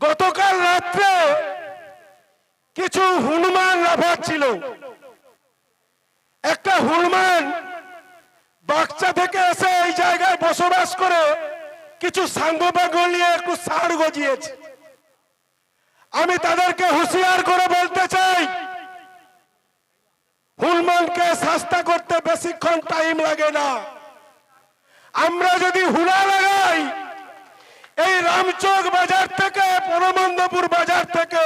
গতকাল রাত্রে কিছু হনুমান লাফাচ্ছিল একটা হনুমান বাচ্চা থেকে এসে এই জায়গায় বসবাস করে কিছু সাঙ্গ একটু সার গজিয়েছে। আমি তাদেরকে হুঁশিয়ার করে বলতে চাই হুলমানকে শাস্তা করতে বেশিক্ষণ টাইম লাগে না। আমরা যদি হুলা লাগাই, এই রামচক বাজার পরমানন্দপুর বাজার থেকে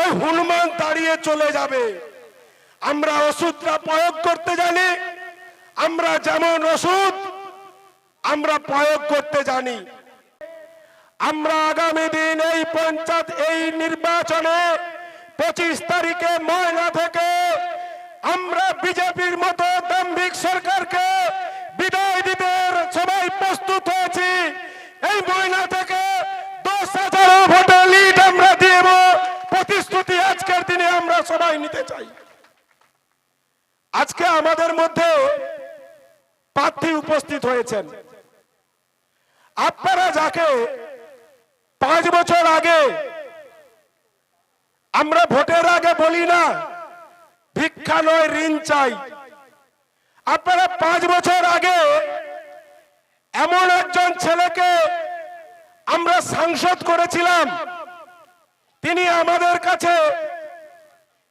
ওই হনুমান দাঁড়িয়ে চলে যাবে। আমরা ওষুধটা প্রয়োগ করতে জানি, আমরা যেমন ওষুধ, আমরা প্রয়োগ করতে জানি। আমরা আগামী দিন এই পঞ্চায়েত, এই নির্বাচনে পঁচিশ তারিখে ময়না থেকে আমরা বিজেপির মতো দাম্ভিক সরকারকে বিদায় দিতে সবাই প্রস্তুত হয়েছি। এই ময়না থেকে দশ হাজার ভোটে লিড আমরা দিব প্রতিশ্রুতি আজকের দিনে আমরা সবাই নিতে চাই। আজকে আমাদের মধ্যে প্রার্থী উপস্থিত হয়েছেন। আপনারা যাকে পাঁচ বছর আগে আমরা ভোটের আগে বলি না, ভিক্ষা নয়, ঋণ চাই। আপনারা পাঁচ বছর আগে এমন একজন ছেলেকে আমরা সাংসদ করেছিলাম, তিনি আমাদের কাছে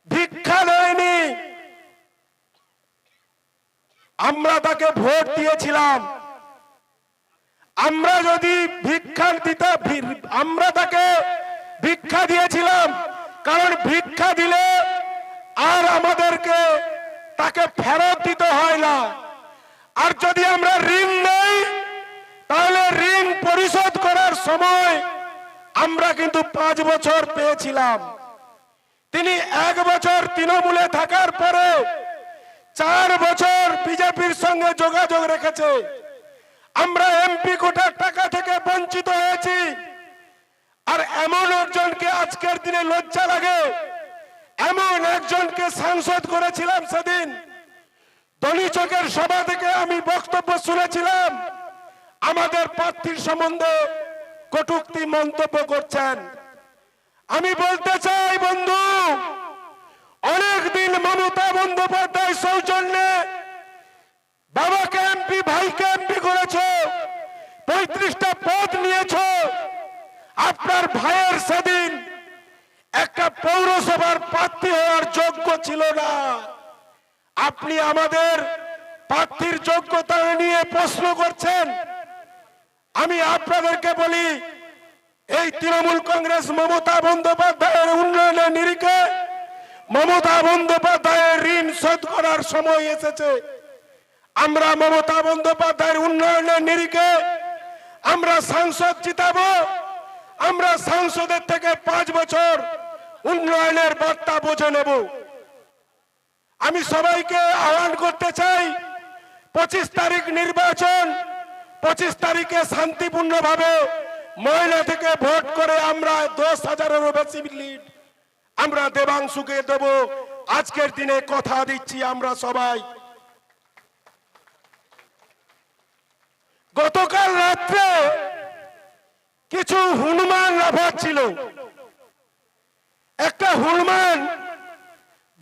ভিক্ষা নেয়নি আমরা তাকে ভোট দিয়েছিলাম। আমরা যদি ভিক্ষা দিতে, আমরা তাকে ভিক্ষা দিয়েছিলাম, কারণ ভিক্ষা দিলে আর আমাদেরকে তাকে ফেরত দিতে হয় না। আর যদি আমরা ঋণ নেই, তাহলে ঋণ পরিশোধ করার সময় আমরা কিন্তু পাঁচ বছর পেয়েছিলাম। তিনি এক বছর তৃণমূলে থাকার পরে চার বছর বিজেপির সঙ্গে যোগাযোগ রেখেছে। আমরা এমপি কোটার টাকা থেকে বঞ্চিত হয়েছি। আর এমন একজনকে আজকের দিনে লজ্জা লাগে। এমন একজনকে সাংসদ করেছিলাম সেদিন। দলি চোখের সভা থেকে আমি বক্তব্য শুনেছিলাম। আমাদের প্রার্থীর সম্বন্ধে কটুক্তি মন্তব্য করছেন। আমি বলতে চাই বন্ধু, অনেকদিন মমতা বন্দ্যোপাধ্যায় সৌজন্যে বাবাকে এমপি ভাইকে এমপি করেছ পঁয়ত্রিশটা পদ নিয়েছো। আপনার ভাইয়ের সেদিন একটা পৌরসভার প্রার্থী হওয়ার যোগ্য ছিল না। আপনি আমাদের প্রার্থীর যোগ্যতা নিয়ে প্রশ্ন করছেন। আমি আপনাদেরকে বলি, এই তৃণমূল কংগ্রেস মমতা বন্দ্যোপাধ্যায়ের উন্নয়নের নিরিখে মমতা বন্দ্যোপাধ্যায়ের ঋণ শোধ করার সময় এসেছে। আমরা মমতা বন্দ্যোপাধ্যায়ের উন্নয়নের নিরিখে আমরা সাংসদ জিতাবো। আমরা সাংসদের থেকে পাঁচ বছর উন্নয়নের বার্তা বুঝে নেব। আমি সবাইকে আহ্বান করতে চাই, পঁচিশ তারিখ নির্বাচন, পঁচিশ তারিখে শান্তিপূর্ণভাবে মহিলা থেকে ভোট করে আমরা দশ হাজারেরও বেশি লিড আমরা দেবাংশুকে দেব। আজকের দিনে কথা দিচ্ছি আমরা সবাই। গতকাল রাত্রে কিছু হনুমান লাফাচ্ছিল একটা হনুমান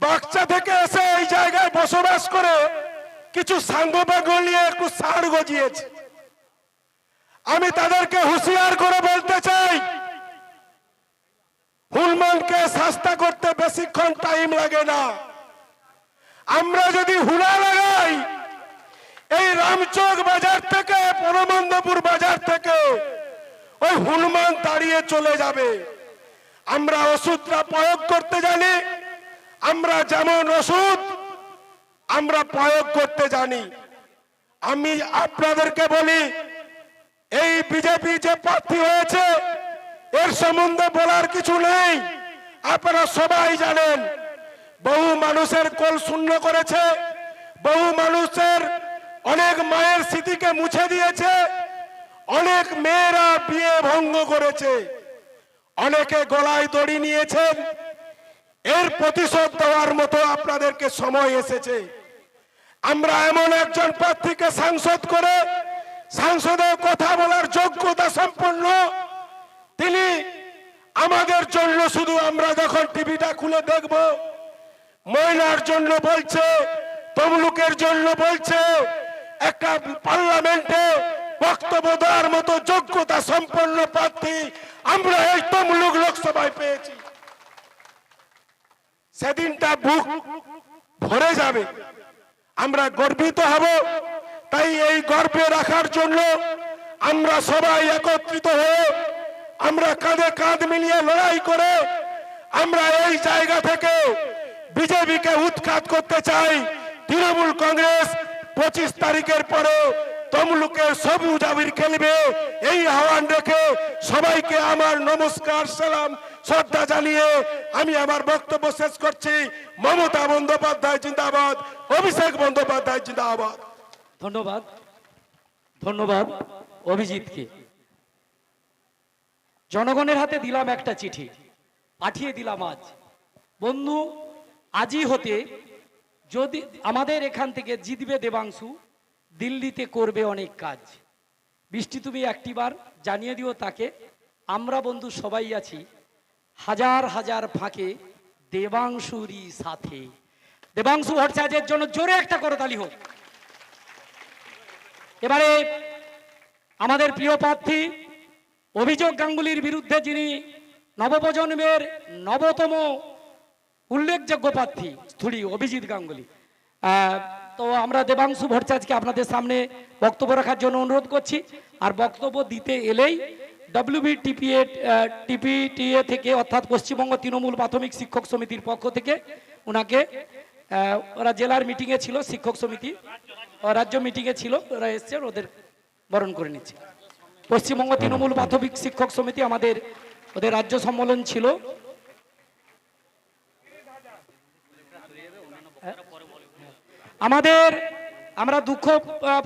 বাচ্চা থেকে এসে এই জায়গায় বসবাস করে কিছু সাঙ্গ একটু সার গজিয়েছে। আমি তাদেরকে হুঁশিয়ার করে বলতে চাই হুলমানকে শাস্তা করতে বেশিক্ষণ টাইম লাগে না। আমরা যদি হুলা লাগাই এই রামচক বাজার থেকে পরমানন্দপুর বাজার থেকে ওই হনুমান দাঁড়িয়ে চলে যাবে। আমরা ওষুধটা প্রয়োগ করতে জানি, আমরা যেমন ওষুধ, আমরা প্রয়োগ করতে জানি। আমি আপনাদেরকে বলি, এই বিজেপি যে প্রার্থী হয়েছে, এর সম্বন্ধে বলার কিছু নেই। আপনারা সবাই জানেন, বহু মানুষের কোল শূন্য করেছে, বহু মানুষের অনেক মায়ের স্মৃতিকে মুছে দিয়েছে। অনেক মেয়েরা বিয়ে ভঙ্গ করেছে। অনেকে গলায় দড়ি নিয়েছেন। এর প্রতিশোধ দেওয়ার মতো আপনাদেরকে সময় এসেছে। আমরা এমন একজন প্রার্থীকে সাংসদ করে সংসদে কথা বলার যোগ্যতা সম্পন্ন। তিনি আমাদের জন্য শুধু আমরা যখন টিভিটা খুলে দেখব, মহিলার জন্য বলছে, তমলুকের জন্য বলছে একটা পার্লামেন্টে বক্তব্য দেওয়ার মতো যোগ্যতা সম্পন্ন প্রার্থী আমরা এই তমলুক লোকসভায় পেয়েছি। সেদিনটা বুক ভরে যাবে। আমরা গর্বিত হব, তাই এই গর্বে রাখার জন্য আমরা সবাই একত্রিত হয়ে আমরা কাঁধে কাঁধ মিলিয়ে লড়াই করে আমরা এই জায়গা থেকে বিজেপিকে উৎখাত করতে চাই তৃণমূল কংগ্রেস পঁচিশ তারিখের পরে তমলুকে সবুজ আবির খেলবে। এই আহ্বান রেখে সবাইকে আমার নমস্কার, সালাম, শ্রদ্ধা জানিয়ে আমি আমার বক্তব্য শেষ করছি। মমতা বন্দ্যোপাধ্যায় জিন্দাবাদ, অভিষেক বন্দ্যোপাধ্যায় জিন্দাবাদ। ধন্যবাদ। ধন্যবাদ অভিজিৎকে। জনগণের হাতে দিলাম একটা চিঠি, পাঠিয়ে দিলাম আজ। বন্ধু, আজই হতে যদি আমাদের এখান থেকে জিতবে দেবাংশু, দিল্লিতে করবে অনেক কাজ। বৃষ্টি তুমি একটিবার জানিয়ে দিও তাকে। আমরা বন্ধু সবাই আছি। হাজার হাজার ফাঁকে দেবাংশুরই সাথে। দেবাংশু ভট্টাচার্যের জন্য জোরে একটা করতালি হোক। এবারে আমাদের প্রিয় প্রার্থী, অভিযোগ গাঙ্গুলির বিরুদ্ধে যিনি নবপ্রজন্মের নবতম উল্লেখযোগ্য প্রার্থী স্থুলি অভিজিৎ গাঙ্গুলি। তো আমরা দেবাংশু ভট্টাচার্যকে আপনাদের সামনে বক্তব্য রাখার জন্য অনুরোধ করছি। আর বক্তব্য দিতে এলেই ডব্লিউবি টিপিএ টিপিটিএ থেকে, অর্থাৎ পশ্চিমবঙ্গ তৃণমূল প্রাথমিক শিক্ষক সমিতির পক্ষ থেকে ওনাকে ওরা জেলার মিটিংয়ে ছিল, শিক্ষক সমিতি রাজ্য মিটিংয়ে ছিল, ওরা এসছে, ওদের বরণ করে নিচ্ছে। পশ্চিমবঙ্গ তৃণমূল প্রাথমিক শিক্ষক সমিতি আমাদের, ওদের রাজ্য সম্মেলন ছিল। আমাদের, আমরা দুঃখ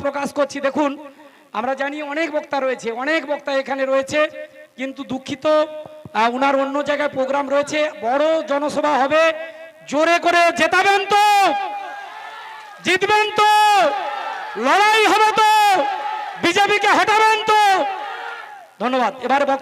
প্রকাশ করছি। দেখুন, আমরা জানি অনেক বক্তা রয়েছে, অনেক বক্তা এখানে রয়েছে, কিন্তু দুঃখিত উনার অন্য জায়গায় প্রোগ্রাম রয়েছে, বড় জনসভা হবে। জোরে করে জেতাবেন তো, জিতবেন তো, লড়াই হবে তো, বিজেপিকে হটাবেন তো। ধন্যবাদ। এবার